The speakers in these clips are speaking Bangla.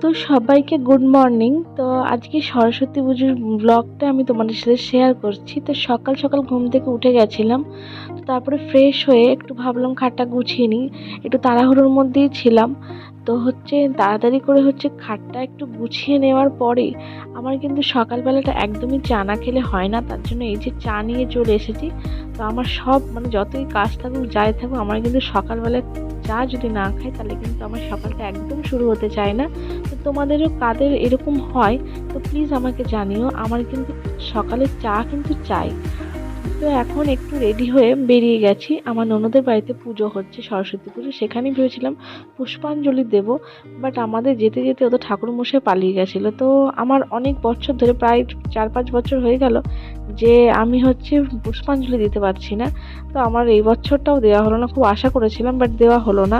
তো সবাইকে গুড মর্নিং। তো আজকে সরস্বতী পুজোর ব্লগটা আমি তোমাদের সাথে শেয়ার করছি। তো সকাল সকাল ঘুম থেকে উঠে গেছিলাম। তো তারপরে ফ্রেশ হয়ে একটু ভাবলাম খাটটা গুছিয়ে নিই। একটু তাড়াহুড়োর মধ্যেই ছিলাম। তো হচ্ছে তাড়াতাড়ি করে হচ্ছে খাটটা একটু গুছিয়ে নেওয়ার পরে আমার কিন্তু সকালবেলাটা একদমই চা না খেলে হয় না, তার জন্য এই যে চা নিয়ে চলে এসেছি। তো আমার সব মানে যতই কাজ থাকুক, যাই থাকুক, আমার কিন্তু সকালবেলা চা যদি না খাই, তাহলে কিন্তু আমার সকালটা একদম শুরু হতে চায় না। তো তোমাদেরও কাদের এরকম হয়, তো প্লিজ আমাকে জানিও। আমার কিন্তু সকালে চা কিন্তু চাই। তো এখন একটু রেডি হয়ে বেরিয়ে গেছি। আমার ননদের বাড়িতে পুজো হচ্ছে, সরস্বতী পুজো। সেখানেই ভেবেছিলাম পুষ্পাঞ্জলি দেব বাট আমাদের যেতে যেতে ওদের ঠাকুরমশাই পালিয়ে গেছিল। তো আমার অনেক বছর ধরে, প্রায় চার পাঁচ বছর হয়ে গেল যে আমি হচ্ছে পুষ্পাঞ্জলি দিতে পারছি না। তো আমার এই বছরটাও দেওয়া হলো না, খুব আশা করেছিলাম বাট দেওয়া হলো না।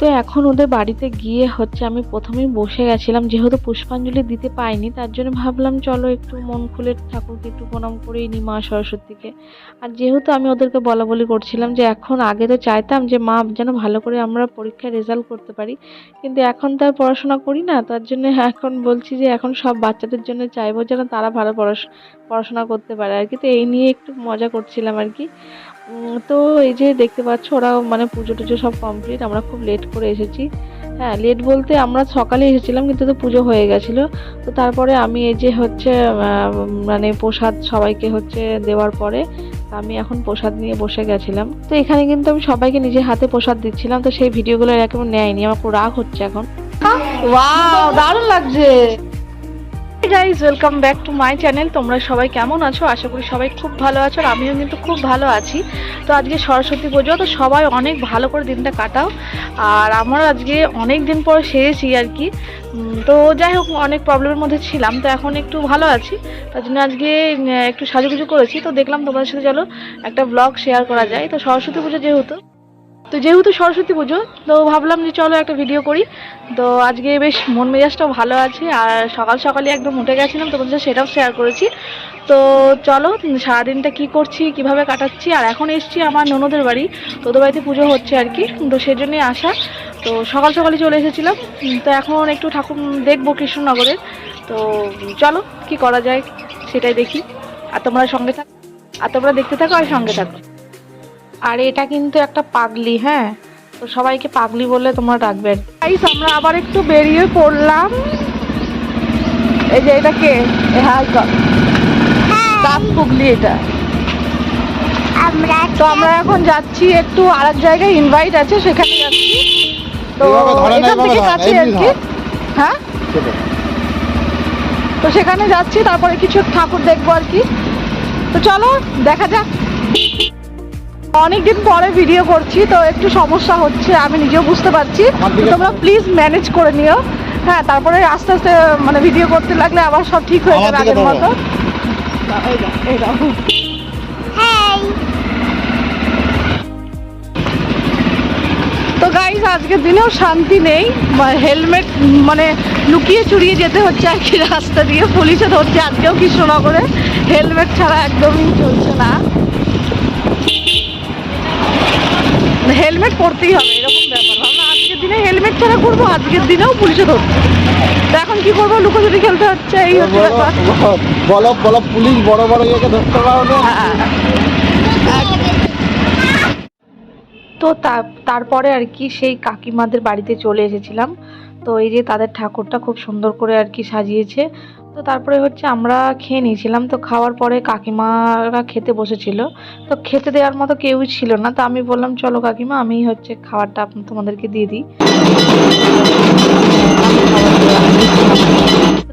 তো এখন ওদের বাড়িতে গিয়ে হচ্ছে আমি প্রথমেই বসে গেছিলাম, যেহেতু পুষ্পাঞ্জলি দিতে পাইনি, তার জন্য ভাবলাম চলো একটু মন খুলে ঠাকুরকে একটু প্রণাম করেই নি মা সরস্বতীকে। আর যেহেতু আমি ওদেরকে বলা বলি করছিলাম যে এখন আগে তো চাইতাম যে মা যেন ভালো করে আমরা পরীক্ষায় রেজাল্ট করতে পারি, কিন্তু এখন তো আর পড়াশোনা করি না, তার জন্য এখন বলছি যে এখন সব বাচ্চাদের জন্য চাইব যেন তারা ভালো পড়াশ- পড়াশোনা করতে পারে। আর কি তো এই নিয়ে একটু মজা করছিলাম আর কি। তো এই যে দেখতে পাচ্ছ ওরা মানে পুজো টুজো সব কমপ্লিট আমরা খুব লেট করে এসেছি। হ্যাঁ লেট বলতে আমরা সকালে এসেছিলাম কিন্তু তো পুজো হয়ে গেছিল। তো তারপরে আমি এই যে হচ্ছে মানে প্রসাদ সবাইকে হচ্ছে দেওয়ার পরে আমি এখন প্রসাদ নিয়ে বসে গেছিলাম। তো এখানে কিন্তু আমি সবাইকে নিজের হাতে প্রসাদ দিচ্ছিলাম তো সেই ভিডিওগুলো একেবারে নেয়নি আমার খুব রাগ হচ্ছে এখন। ওয়াও দারুণ লাগছে! Guys welcome back to my channel তোমরা সবাই কেমন আছো? আশা করি সবাই খুব ভালো আছো আর আমিও কিন্তু খুব ভালো আছি। তো আজকে সরস্বতী পুজো, তো সবাই অনেক ভালো করে দিনটা কাটাও। আর আমার আজকে অনেক দিন পর সেরেছি আর কি। তো যাই হোক, অনেক প্রবলেমের মধ্যে ছিলাম, তো এখন একটু ভালো আছি। তার জন্য আজকে একটু সাজুগুজু করেছি। তো দেখলাম তোমাদের সাথে চলো একটা ব্লগ শেয়ার করা যায়। তো সরস্বতী পুজো যেহেতু তো যেহেতু সরস্বতী পুজো, তো ভাবলাম যে চলো একটা ভিডিও করি। তো আজকে বেশ মন মেজাজটাও ভালো আছে আর সকাল সকালে একদম উঠে গেছিলাম, তোমাদের সাথে সেটাও শেয়ার করেছি। তো চলো, সারাদিনটা কি করছি, কীভাবে কাটাচ্ছি? আর এখন এসছি আমার ননদের বাড়ি তোদের বাড়িতে পুজো হচ্ছে আর কি, তো সেজন্যই আসা। তো সকাল সকালে চলে এসেছিলাম, তো এখন একটু ঠাকুর দেখব কৃষ্ণনগরের। তো চলো, কি করা যায় সেটাই দেখি। আর তোমরা সঙ্গে থাকো, আর তোমরা দেখতে থাকো আর সঙ্গে থাকো। আর এটা কিন্তু একটা পাগলি হ্যাঁ? তো সবাইকে পাগলি বলে তোমরা ডাকবে। গাইস আমরা আবার একটু বেরিয়ে পড়লাম। এই যে এটা কে? হ্যাঁ। পুগলি এটা। আমরা তো আমরা এখন যাচ্ছি একটু আরেক জায়গায় ইনভাইট আছে সেখানে যাচ্ছি। তো এইভাবে ধরে না, এখান থেকে কাছে আর কি। হ্যাঁ? তো সেখানে যাচ্ছি তারপরে কিছু ঠাকুর দেখব আর কি। তো চলো দেখা যাক। অনেকদিন পরে ভিডিও করছি তো একটু সমস্যা হচ্ছে আমি নিজেও বুঝতে পারছি। দিকে তোমরা প্লিজ ম্যানেজ করে নিও। হ্যাঁ তারপরে আস্তে আস্তে মানে ভিডিও করতে লাগলে আবার সব ঠিক হয়ে যাবে আগের মতো। তো গাইজ আজকের দিনেও শান্তি নেই। হেলমেট মানে লুকিয়ে চুরিয়ে যেতে হচ্ছে আর কি রাস্তা দিয়ে। পুলিশে ধরছে আজকেও কৃষ্ণনগরে। হেলমেট ছাড়া একদমই চলছে না। হেলমেট পরতেই হবে এরকম ব্যাপার। ভাবনা আজকের দিনে হেলমেট ছাড়া করব আজকের দিনেও পুলিশে ধরছে তো এখন কি করব? লুকোচুরি খেলতে হচ্ছে এই হচ্ছে বলো বলো পুলিশ বড় বড় ইয়েকে ধরতে পারবে? হ্যাঁ। তো তা- তারপরে আর কি সেই কাকিমাদের বাড়িতে চলে এসেছিলাম। তো এই যে তাদের ঠাকুরটা খুব সুন্দর করে আর কি সাজিয়েছে। তো তারপরে হচ্ছে আমরা খেয়ে নিয়েছিলাম। তো খাওয়ার পরে কাকিমারা খেতে বসেছিল। তো খেতে দেওয়ার মতো কেউই ছিল না। তো আমি বললাম, চলো কাকিমা, আমি হচ্ছে খাবারটা তোমাদেরকে দিয়ে দিই।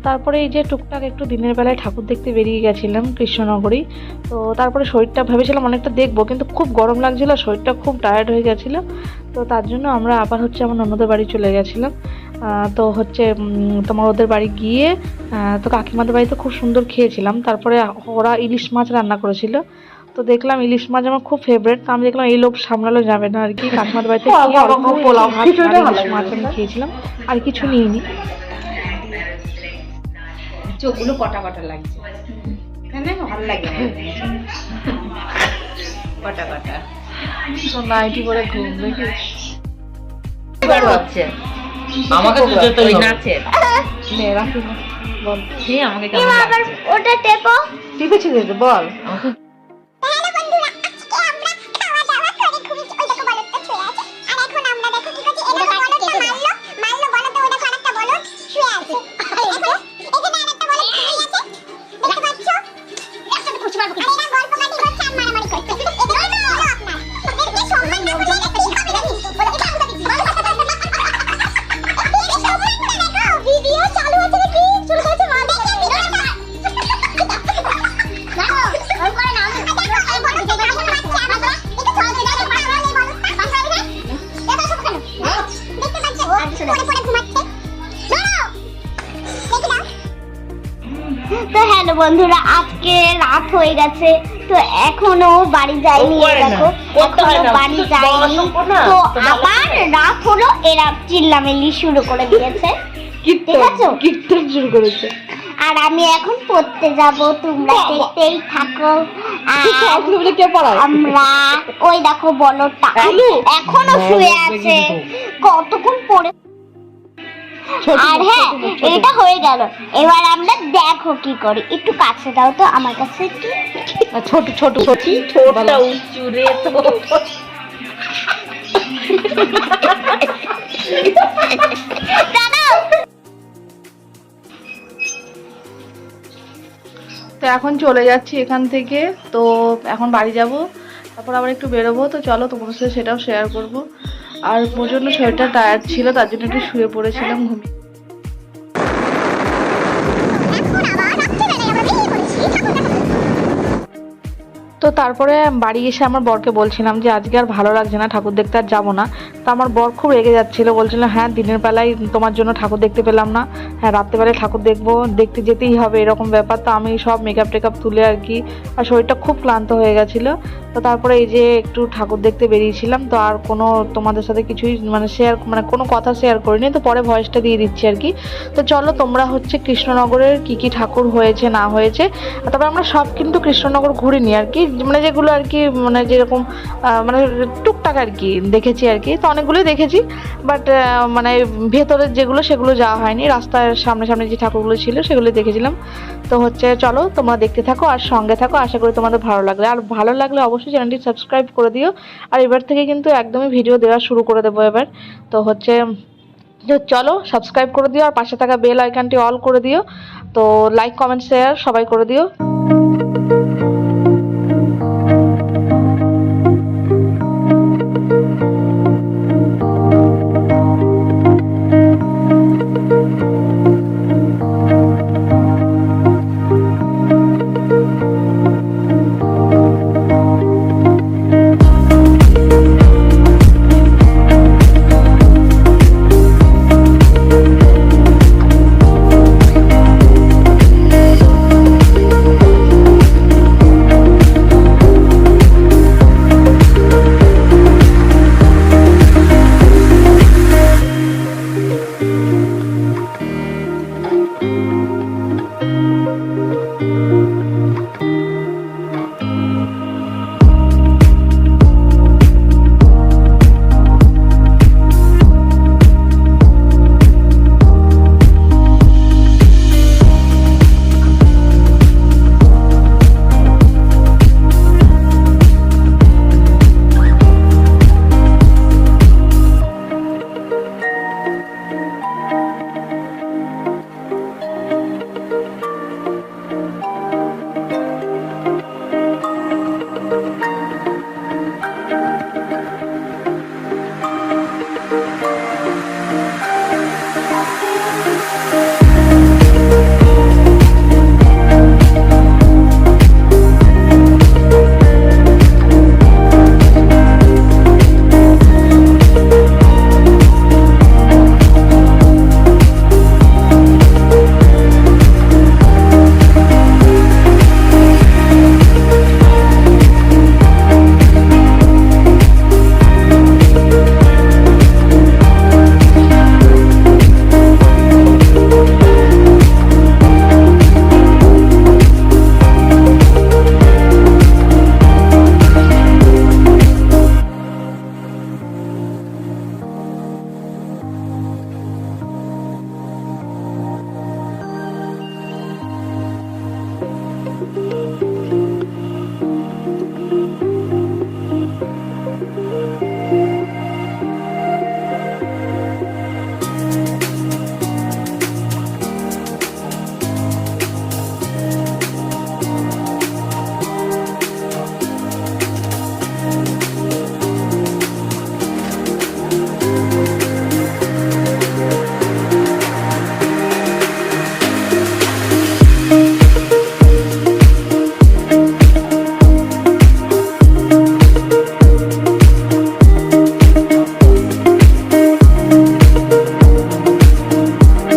তারপরে এই যে টুকটাক একটু দিনের বেলায় ঠাকুর দেখতে বেরিয়ে গেছিলাম কৃষ্ণনগরী। তো তারপরে শরীরটা ভেবেছিলাম অনেকটা দেখব, কিন্তু খুব গরম লাগছিল, শরীরটা খুব টায়ার্ড হয়ে গেছিল। তো তার জন্য আমরা আবার হচ্ছে আমার ননদের বাড়ি চলে গেছিলাম। তো হচ্ছে তোমার ওদের বাড়ি গিয়ে তো কাকিমাদের বাড়িতে খুব সুন্দর খেয়েছিলাম। তারপরে ওরা ইলিশ মাছ রান্না করেছিল। তো দেখলাম ইলিশ মাছ আমার খুব ফেভারেট তো আমি দেখলাম এই লোভ সামলানো যাবে না আর কি। কাকিমাদের বাড়িতে খেয়ে অল্প পোলাও ভাত আর ইলিশ মাছ আমি খেয়েছিলাম। আর কিছু নিইনি। চোখগুলো কটা কটা লাগছে? হ্যাঁ ভালো লাগে কটা কটা? তো নাইটি পরে ঘুম দেখি হচ্ছে। আমাকে তো যেতেই হবে। নে রাখি বল। আমাকে কেমন লাগছে? ওটা টেপো। টিপেছি বল। তো হ্যালো বন্ধুরা আজকে রাত হয়ে গেছে তো এখনও বাড়ি যায়নি ও করে না। দেখো এখনও বাড়ি শুধু যায়নি বলার না। তো আবার রাত হলো এরা শুরু করে দিয়েছে। কীর্তন দেখেছ? কীর্তন শুরু করেছে। আর আমি এখন পড়তে যাব তোমরা দেখতেই থাকো। বলে আমরা ওই দেখো বলটা। এখনও শুয়ে আছে। কতক্ষণ পরে ছোট আর হ্যাঁ। এটা হয়ে গেল। এবার আমরা দেখো কি করি। একটু কাছে দাও তো আমার কাছে একটু। ছোট ছোট ছোট ঠোঁটটা উঁচু রে তো। তো এখন চলে যাচ্ছি এখান থেকে। তো এখন বাড়ি যাব। তারপর আবার একটু বেরোবো। তো চলো তোমার সাথে সেটাও শেয়ার করব। আর প্রচণ্ড শরীরটা টায়ার্ড ছিল তার জন্য একটু শুয়ে পড়েছিলাম ঘুমিয়ে। তারপরে বাড়ি এসে আমার বরকে বলছিলাম যে, আজকে আর ভালো লাগছে না, ঠাকুর দেখতে আর যাব না। তো আমার বর খুব রেগে যাচ্ছিল, বলছিল হ্যাঁ দিনের বেলায় তোমার জন্য ঠাকুর দেখতে পেলাম না। হ্যাঁ রাত্রেবেলায় ঠাকুর দেখব, দেখতে যেতেই হবে, এরকম ব্যাপার। তো আমি সব মেকআপ টেকআপ তুলে আর কি, আর শরীরটা খুব ক্লান্ত হয়ে গেছিল। তো তারপরে এই যে একটু ঠাকুর দেখতে বেরিয়েছিলাম, তো আর কোনো তোমাদের সাথে কিছুই মানে শেয়ার মানে কোনো কথা শেয়ার করিনি। তো পরে ভয়েসটা দিয়ে দিচ্ছি আর কি। তো চলো, তোমরা হচ্ছে কৃষ্ণনগরের কি কি ঠাকুর হয়েছে, না হয়েছে তারপরে আমরা সব কিন্তু কৃষ্ণনগর ঘুরিনি আর কি। মানে যেগুলো আর কি মানে যেরকম মানে টুকটাক আর কি দেখেছি আর কি। তো অনেকগুলোই দেখেছি বাট মানে ভেতরের যেগুলো সেগুলো যাওয়া হয়নি। রাস্তার সামনে সামনে যে ঠাকুরগুলো ছিল সেগুলো দেখেছিলাম। তো হচ্ছে চলো তোমরা দেখতে থাকো আর সঙ্গে থাকো। আশা করি তোমাদের ভালো লাগবে আর ভালো লাগলে অবশ্যই চ্যানেলটি সাবস্ক্রাইব করে দিও। আর এবার থেকে কিন্তু একদমই ভিডিও দেওয়া শুরু করে দেবো এবার। তো হচ্ছে, তো চলো সাবস্ক্রাইব করে দিও। আর পাশে থাকা বেল আইকনটি অল করে দিও। তো লাইক কমেন্ট শেয়ার সবাই করে দিও।